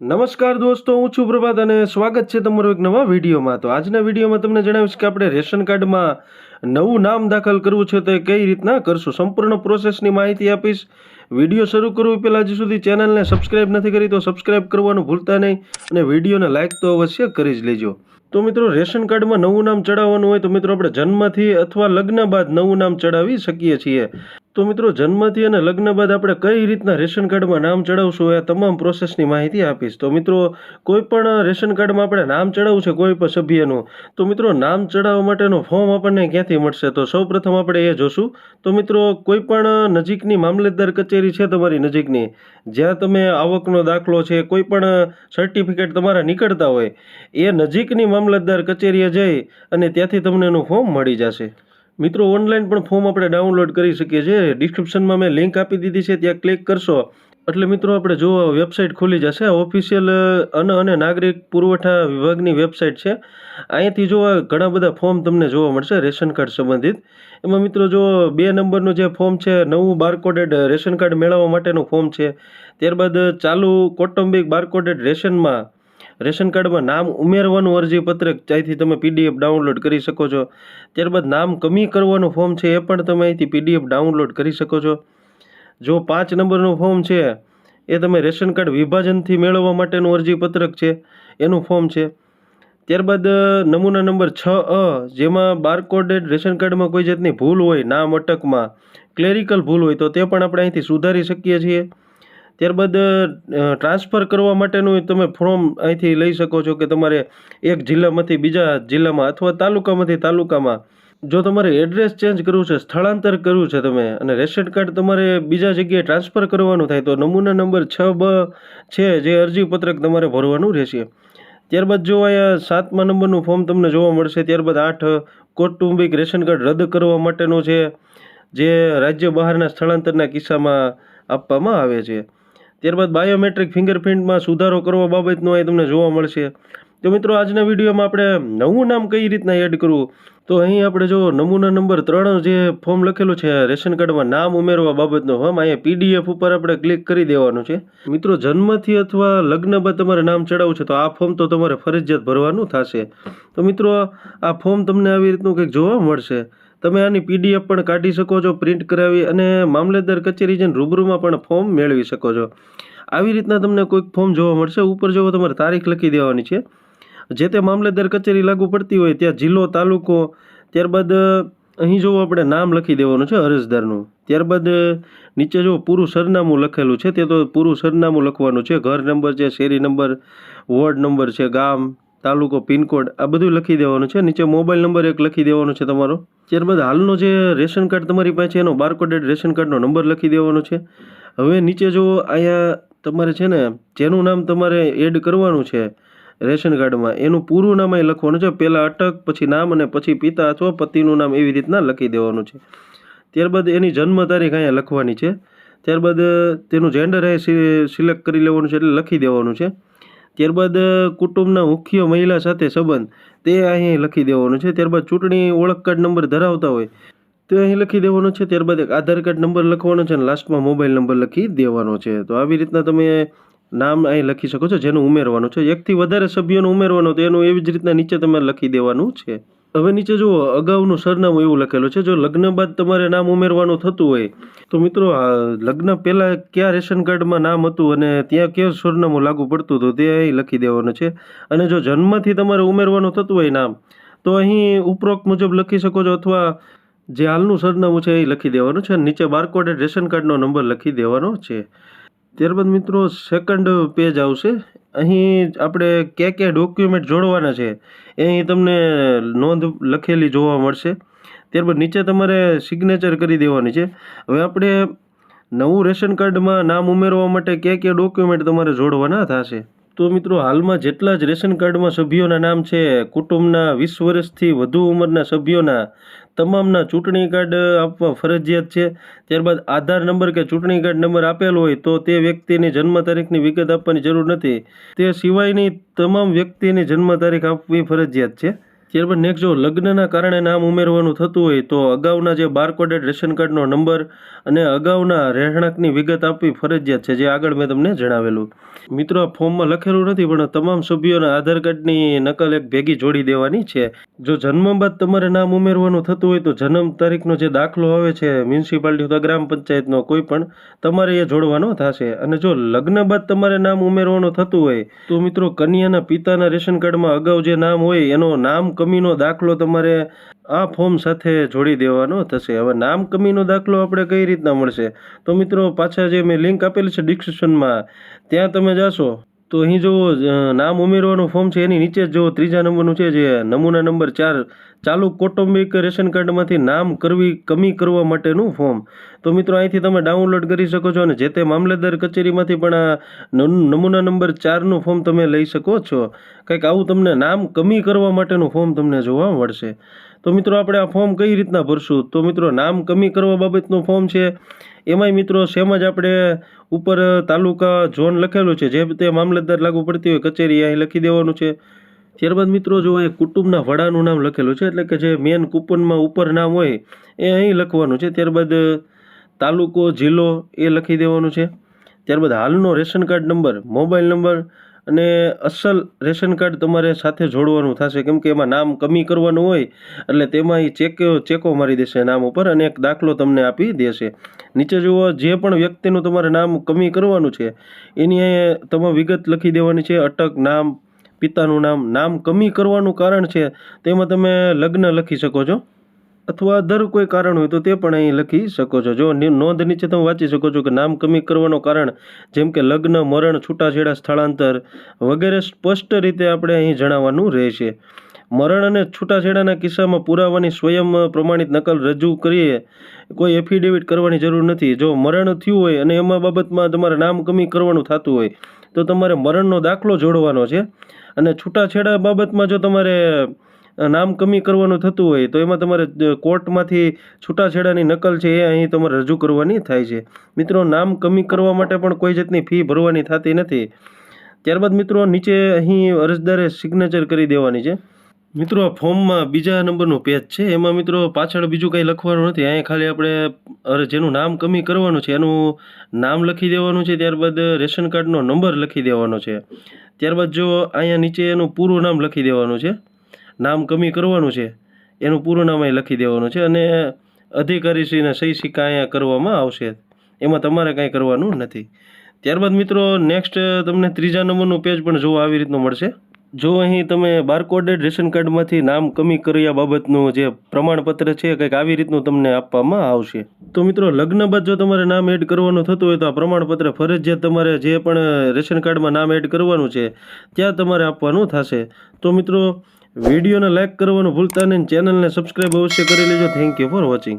નમસ્કાર દોસ્તો, હું છું પ્રભાત અને સ્વાગત છે તમારો એક નવા વિડીયોમાં. તો આજના વિડીયોમાં તમને જણાવીશ કે આપણે રેશન કાર્ડમાં નવું નામ દાખલ કરવું છે તો એ કઈ રીતના કરશું? સંપૂર્ણ પ્રોસેસની માહિતી આપીશ. વીડિયો શરૂ કરવું પહેલાં હજી સુધી ચેનલને સબસ્ક્રાઇબ નથી કરી તો સબસ્ક્રાઇબ કરવાનું ભૂલતા નહીં અને વિડીયોને લાઇક તો અવશ્ય કરી જ લેજો. તો મિત્રો, રેશન કાર્ડમાં નવું નામ ચડાવવાનું હોય તો મિત્રો, આપણે જન્મથી અથવા લગ્ન બાદ નવું નામ ચડાવી શકીએ છીએ. તો મિત્રો, જન્મથી અને લગ્ન બાદ આપણે કઈ રીતના રેશન કાર્ડમાં નામ ચડાવશું એ તમામ પ્રોસેસની માહિતી આપીશ. તો મિત્રો, કોઈ પણ રેશન કાર્ડમાં આપણે નામ ચડાવવું છે કોઈ પણ સભ્યનું, તો મિત્રો, નામ ચડાવવા માટેનો ફોર્મ આપણને ક્યાંથી મળશે? તો સૌ પ્રથમ આપણે એ જોશું. તો મિત્રો, કોઈ પણ નજીકની મામલતદાર કચેરી છે તમારી નજીકની, જ્યાં તમે આવકનો દાખલો છે, કોઈ પણ સર્ટિફિકેટ તમારા નીકળતા હોય, એ નજીકની મામલતદાર કચેરીએ જઈ અને ત્યાંથી તમને એનું ફોર્મ મળી જશે. મિત્રો ઓનલાઈન પણ ફોર્મ આપણે ડાઉનલોડ કરી શકીએ છીએ. ડિસ્ક્રિપ્શનમાં મેં લિંક આપી દીધી છે, ત્યાં ક્લિક કરશો એટલે મિત્રો આપણે જો વેબસાઇટ ખુલી જશે ઓફિશિયલ અન્ન અને નાગરિક પુરવઠા વિભાગની વેબસાઇટ છે. અહીંયાથી જો ઘણા બધા ફોર્મ તમને જોવા મળશે, રેશન કાર્ડ સંબંધિત. એમાં મિત્રો જો બે નંબરનું જે ફોર્મ છે, નવું બારકોડેડ રેશન કાર્ડ મેળવવા માટેનું ફોર્મ છે. ત્યારબાદ ચાલુ કૌટુંબિક બારકોડેડ રેશનમાં, રેશન કાર્ડમાં નામ ઉમેરવાનું અરજીપત્રક ત્યાંથી તમે પીડીએફ ડાઉનલોડ કરી શકો છો. ત્યારબાદ નામ કમી કરવાનું ફોર્મ છે, એ પણ તમે અહીંથી પીડીએફ ડાઉનલોડ કરી શકો છો. જો પાંચ નંબરનું ફોર્મ છે, એ તમે રેશન કાર્ડ વિભાજનથી મેળવવા માટેનું અરજીપત્રક છે, એનું ફોર્મ છે. ત્યારબાદ નમૂના નંબર છ અ, જેમાં બારકોડેડ રેશન કાર્ડમાં કોઈ જાતની ભૂલ હોય, નામ અટકમાં, ક્લેરિકલ ભૂલ હોય, તો તે પણ આપણે અહીંથી સુધારી શકીએ છીએ. ત્યારબાદ ટ્રાન્સફર કરવા માટેનું તમે ફોર્મ અહીંથી લઈ શકો છો કે તમારે એક જિલ્લામાંથી બીજા જિલ્લામાં અથવા તાલુકામાંથી તાલુકામાં જો તમારે એડ્રેસ ચેન્જ કરવું છે, સ્થળાંતર કરવું છે તમે અને રેશન કાર્ડ તમારે બીજા જગ્યાએ ટ્રાન્સફર કરવાનું થાય તો નમૂના નંબર છ બ છે જે અરજીપત્રક તમારે ભરવાનું રહેશે. ત્યારબાદ જો અહીંયા સાતમા નંબરનું ફોર્મ તમને જોવા મળશે, ત્યારબાદ આઠ કૌટુંબિક રેશન કાર્ડ રદ કરવા માટેનું છે, જે રાજ્ય બહારના સ્થળાંતરના કિસ્સામાં આપવામાં આવે છે. ત્યારબાદ બાયોમેટ્રિક ફિંગરપ્રિન્ટમાં સુધારો કરવા બાબતનું અહીં તમને જોવા મળશે. તો મિત્રો, આજના વિડીયોમાં આપણે નવું નામ કઈ રીતના એડ કરવું? તો અહીં આપણે જો નમૂના નંબર ત્રણ જે ફોર્મ લખેલું છે, રેશન કાર્ડમાં નામ ઉમેરવા બાબતનો ફોર્મ અહીંયા પીડીએફ ઉપર આપણે ક્લિક કરી દેવાનું છે. મિત્રો, જન્મથી અથવા લગ્ન બાદ તમારે નામ ચડાવવું છે, તો આ ફોર્મ તો તમારે ફરજિયાત ભરવાનું થશે. તો મિત્રો, આ ફોર્મ તમને આવી રીતનું કંઈક જોવા મળશે. તમે આની પીડીએફ પણ કાઢી શકો છો પ્રિન્ટ કરાવી અને મામલતદાર કચેરી જઈને રૂબરૂમાં પણ ફોર્મ મેળવી શકો છો. આવી રીતના તમને કોઈક ફોર્મ જોવા મળશે. ઉપર જોવો તમારે તારીખ લખી દેવાની છે જે તે મામલતદાર કચેરી લાગુ પડતી હોય ત્યાં જિલ્લો, તાલુકો, ત્યારબાદ અહીં જો આપણે નામ લખી દેવાનું છે અરજદારનું, ત્યારબાદ નીચે જો પૂરું સરનામું લખેલું છે તે તો પૂરું સરનામું લખવાનું છે. ઘર નંબર છે, શેરી નંબર, વોર્ડ નંબર છે, ગામ, તાલુકો, પિનકોડ, આ બધું લખી દેવાનું છે. નીચે મોબાઈલ નંબર એક લખી દેવાનો છે તમારો. ત્યારબાદ હાલનો જે રેશન કાર્ડ તમારી પાસે એનો બારકોડેડ રેશન કાર્ડનો નંબર લખી દેવાનો છે. હવે નીચે જો અહીંયા તમારે છે ને જેનું નામ તમારે એડ કરવાનું છે રેશન કાર્ડમાં. એનું પૂરું નામ અહીં લખવાનું છે. પહેલાં અટક, પછી નામ અને પછી પિતા અથવા પતિનું નામ એવી રીતના લખી દેવાનું છે. ત્યારબાદ એની જન્મ તારીખ અહીંયા લખવાની છે. ત્યારબાદ તેનું જેન્ડર અહીં સિલેક્ટ કરી લેવાનું છે એટલે લખી દેવાનું છે. ત્યારબાદ કુટુંબના મુખ્ય મહિલા સાથે સંબંધ, તે અહીં લખી દેવાનું છે. ત્યારબાદ ચૂંટણી ઓળખ કાર્ડ નંબર ધરાવતા હોય, તે અહીં લખી દેવાનો છે. ત્યારબાદ એક આધાર કાર્ડ નંબર લખવાનો છે અને લાસ્ટમાં મોબાઈલ નંબર લખી દેવાનો છે. તો આવી રીતના તમે નામ અહીં લખી શકો છો, જેનું ઉમેરવાનું છે. એકથી વધારે સભ્યોનું ઉમેરવાનું તો એનું એવી જ રીતના નીચે તમે લખી દેવાનું છે. હવે નીચે જુઓ, અગાઉનું સરનામું એવું લખેલું છે. જો લગ્ન બાદ તમારે નામ ઉમેરવાનું થતું હોય, તો મિત્રો લગ્ન પહેલાં કયા રેશન કાર્ડમાં નામ હતું અને ત્યાં કયું સરનામું લાગુ પડતું હતું તે અહીં લખી દેવાનું છે. અને જો જન્મથી તમારે ઉમેરવાનું થતું હોય નામ, તો અહીં ઉપરોક્ત મુજબ લખી શકો છો અથવા જે હાલનું સરનામું છે એ લખી દેવાનું છે. નીચે બારકોડેડ રેશન કાર્ડનો નંબર લખી દેવાનો છે. ત્યારબાદ મિત્રો સેકન્ડ પેજ આવશે. અહીં આપણે ક્યાં ક્યાં ડોક્યુમેન્ટ જોડવાના છે એ અહીં તમને નોંધ લખેલી જોવા મળશે. ત્યારબાદ નીચે તમારે સિગ્નેચર કરી દેવાની છે. હવે આપણે નવું રેશન કાર્ડમાં નામ ઉમેરવા માટે કયા કયા ડોક્યુમેન્ટ તમારે જોડવાના થશે? તો મિત્રો હાલમાં જેટલા જ રેશન કાર્ડમાં સભ્યોના નામ છે, કુટુંબના વીસ વર્ષથી વધુ ઉંમરના સભ્યોના તમામના ચૂંટણી કાર્ડ આપવા ફરજિયાત છે. ત્યારબાદ આધાર નંબર કે ચૂંટણી કાર્ડ નંબર આપેલો હોય તો તે વ્યક્તિની જન્મ તારીખની વિગત આપવાની જરૂર નથી. તે સિવાયની તમામ વ્યક્તિની જન્મ તારીખ આપવી ફરજિયાત છે. ત્યારબાદ નેક્સ્ટ જો લગ્નના કારણે નામ ઉમેરવાનું થતું હોય તો અગાઉના જે બારકોડેડ રેશન કાર્ડનો નંબર અને અગાઉના રહેણાંકની વિગત આપવી ફરજિયાત છે, જે આગળ મેં તમને જણાવેલું. મિત્રો, આ ફોર્મમાં લખેલું નથી, પણ તમામ સભ્યોના આધાર કાર્ડની નકલ એક ભેગી જોડી દેવાની છે. જો જન્મ બાદ તમારે નામ ઉમેરવાનું થતું હોય તો જન્મ તારીખનો જે દાખલો આવે છે મ્યુનિસિપાલિટી અથવા ગ્રામ પંચાયતનો, કોઈ પણ તમારે એ જોડવાનો થશે. અને જો લગ્ન બાદ તમારે નામ ઉમેરવાનું થતું હોય તો મિત્રો, કન્યાના પિતાના રેશન કાર્ડમાં અગાઉ જે નામ હોય એનો નામ કમીનો દાખલો તમારે આ ફોર્મ સાથે જોડી દેવાનો થશે. હવે નામ કમીનો દાખલો આપણે કઈ રીતના મળશે? તો મિત્રો, પાછા જે મેં લિંક આપેલી છે ડિસ્ક્રિપ્શનમાં ત્યાં તમે જાશો. તો અહીં જો નામ ઉમેરવાનું ફોર્મ છે, એની નીચે જો ત્રીજા નંબરનું છે, જે નમૂના નંબર ચાર, ચાલુ કૌટુંબિક રેશન કાર્ડમાંથી નામ કરવી, કમી કરવા માટેનું ફોર્મ તો મિત્રો, અહીંથી તમે ડાઉનલોડ કરી શકો છો અને જે તે મામલેદાર કચેરીમાંથી પણ આ નમ- નમૂના નંબર ચારનું ફોર્મ તમે લઈ શકો છો. કંઈક આવું તમને નામ કમી કરવા માટેનું ફોર્મ તમને જોવા મળશે. તો મિત્રો આપણે આ ફોર્મ કઈ રીતના ભરશું? તો મિત્રો, નામ કમી કરવા બાબતનું ફોર્મ છે. એમાંય મિત્રો સેમ જ આપણે ઉપર તાલુકા ઝોન લખેલું છે. જે તે મામલતદાર લાગુ પડતી હોય કચેરી અહીં લખી દેવાનું છે. ત્યારબાદ મિત્રો જો અહીં કુટુંબના વડાનું નામ લખેલું છે, એટલે કે જે મેન કૂપનમાં ઉપર નામ હોય એ અહીં લખવાનું છે. ત્યારબાદ તાલુકો, જિલ્લો એ લખી દેવાનું છે. ત્યારબાદ હાલનો ration card number, mobile number અને અસલ રેશન કાર્ડ તમારે સાથે જોડવાનું થશે, કેમ કે એમાં નામ કમી કરવાનું હોય, એટલે તેમાં એ ચેક, ચેકો મારી દેશે નામ ઉપર અને એક દાખલો તમને આપી દેશે. નીચે જુઓ, જે પણ વ્યક્તિનું તમારે નામ કમી કરવાનું છે, એની તમામ વિગત લખી દેવાની છે. અટક નામ, પિતાનું નામ નામ કમી કરવાનું કારણ છે, તેમાં તમે લગ્ન લખી શકો છો. અથવા દર કોઈ કારણ હોય તો તે પણ અહીં લખી શકો છો. જો નોંધ નીચે તમે વાંચી શકો છો કે નામ કમી કરવાનું કારણ, જેમ કે લગ્ન, મરણ, છૂટાછેડા, સ્થળાંતર વગેરે સ્પષ્ટ રીતે આપણે અહીં જણાવવાનું રહેશે. મરણ અને છૂટાછેડાના કિસ્સામાં પુરાવાની સ્વયં પ્રમાણિત નકલ રજૂ કરીએ, કોઈ એફિડેવિટ કરવાની જરૂર નથી. જો મરણ થયું હોય અને એમાં બાબતમાં તમારે નામ કમી કરવાનું થતું હોય, તો તમારે મરણનો દાખલો જોડવાનો છે. અને છૂટાછેડા બાબતમાં જો તમારે નામ કમી કરવાનું થતું હોય તો એમાં તમારે કોર્ટમાંથી છૂટાછેડાની નકલ છે એ અહીં તમારે રજૂ કરવાની થાય છે. મિત્રો, નામ કમી કરવા માટે પણ કોઈ જાતની ફી ભરવાની થતી નથી. ત્યારબાદ મિત્રો, નીચે અહીં અરજદારે સિગ્નેચર કરી દેવાની છે. મિત્રો, આ ફોર્મમાં બીજા નંબરનું પેજ છે. એમાં મિત્રો, પાછળ બીજું કંઈ લખવાનું નથી. અહીંયા ખાલી આપણે જેનું નામ કમી કરવાનું છે, એનું નામ લખી દેવાનું છે. ત્યારબાદ રેશન કાર્ડનો નંબર લખી દેવાનો છે. ત્યારબાદ જો અહીંયા નીચે એનું પૂરું નામ લખી દેવાનું છે. નામ કમી કરવાનું છે, એનું પૂરું નામ અહીં લખી દેવાનું છે અને અધિકારીશ્રીને સહી સિક્કા અહીંયા કરવામાં આવશે. એમાં તમારે કાંઈ કરવાનું નથી. ત્યારબાદ મિત્રો નેક્સ્ટ તમને ત્રીજા નંબરનું પેજ પણ જોવા આવી રીતનું મળશે. જો અહીં તમે બારકોડેડ રેશન કાર્ડમાંથી નામ કમી કર્યા બાબતનું જે પ્રમાણપત્ર છે, કંઈક આવી રીતનું તમને આપવામાં આવશે. તો મિત્રો, લગ્ન બાદ જો તમારે નામ એડ કરવાનું થતું હોય તો આ પ્રમાણપત્ર ફરજિયાત તમારે જે પણ રેશન કાર્ડમાં નામ એડ કરવાનું છે, ત્યાં તમારે આપવાનું થશે. તો મિત્રો વિડીયોને લાઇક કરવાનું ભૂલતા નહીં ચેનલને સબસ્ક્રાઈબ અવશ્ય કરી લેજો. Thank you for watching